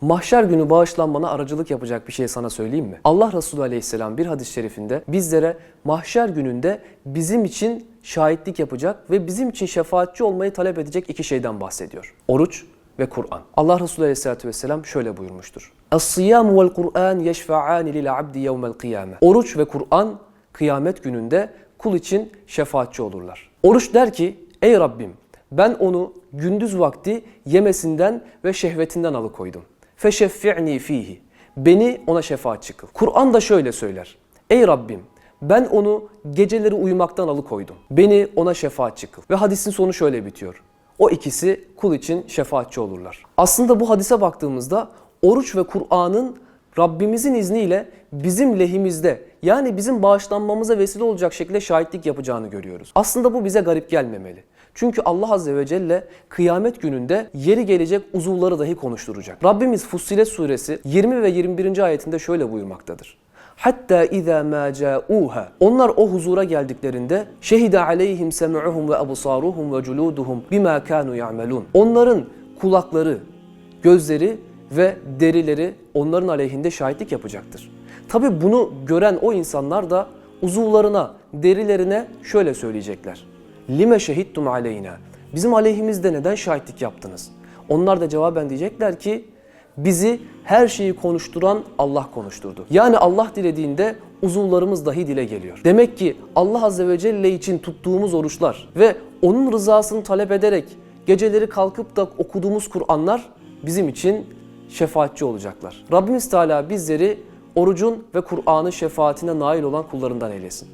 Mahşer günü bağışlanmana aracılık yapacak bir şey sana söyleyeyim mi? Allah Resulü Aleyhisselam bir hadis-i şerifinde bizlere mahşer gününde bizim için şahitlik yapacak ve bizim için şefaatçi olmayı talep edecek iki şeyden bahsediyor. Oruç ve Kur'an. Allah Resulü Aleyhisselatü Vesselam şöyle buyurmuştur. Kur'an yeşfa'ani lil abdi yevmel kıyame. Oruç ve Kur'an kıyamet gününde kul için şefaatçi olurlar. Oruç der ki, ey Rabbim ben onu gündüz vakti yemesinden ve şehvetinden alıkoydum. Feşeffi'ni fihi. Beni ona şefaatçi kıl. Kur'an da şöyle söyler. Ey Rabbim ben onu geceleri uyumaktan alıkoydum. Beni ona şefaatçi kıl. Ve hadisin sonu şöyle bitiyor. O ikisi kul için şefaatçi olurlar. Aslında bu hadise baktığımızda oruç ve Kur'an'ın Rabbimizin izniyle bizim lehimizde yani bizim bağışlanmamıza vesile olacak şekilde şahitlik yapacağını görüyoruz. Aslında bu bize garip gelmemeli. Çünkü Allah Azze ve Celle kıyamet gününde yeri gelecek uzuvları dahi konuşturacak. Rabbimiz Fussilet suresi 20 ve 21. ayetinde şöyle buyurmaktadır. Hatta iza ma ca'uha. Onlar o huzura geldiklerinde şehide aleyhim sem'uhum ve absaruhum ve culuduhum bima kanu ya'melun. Onların kulakları, gözleri ve derileri onların aleyhinde şahitlik yapacaktır. Tabi bunu gören o insanlar da uzuvlarına, derilerine şöyle söyleyecekler. Lime şehittum aleyna. Bizim aleyhimizde neden şahitlik yaptınız? Onlar da cevaben diyecekler ki bizi her şeyi konuşturan Allah konuşturdu. Yani Allah dilediğinde uzuvlarımız dahi dile geliyor. Demek ki Allah Azze ve Celle için tuttuğumuz oruçlar ve onun rızasını talep ederek geceleri kalkıp da okuduğumuz Kur'anlar bizim için şefaatçi olacaklar. Rabbimiz Teala bizleri orucun ve Kur'an'ın şefaatine nail olan kullarından eylesin.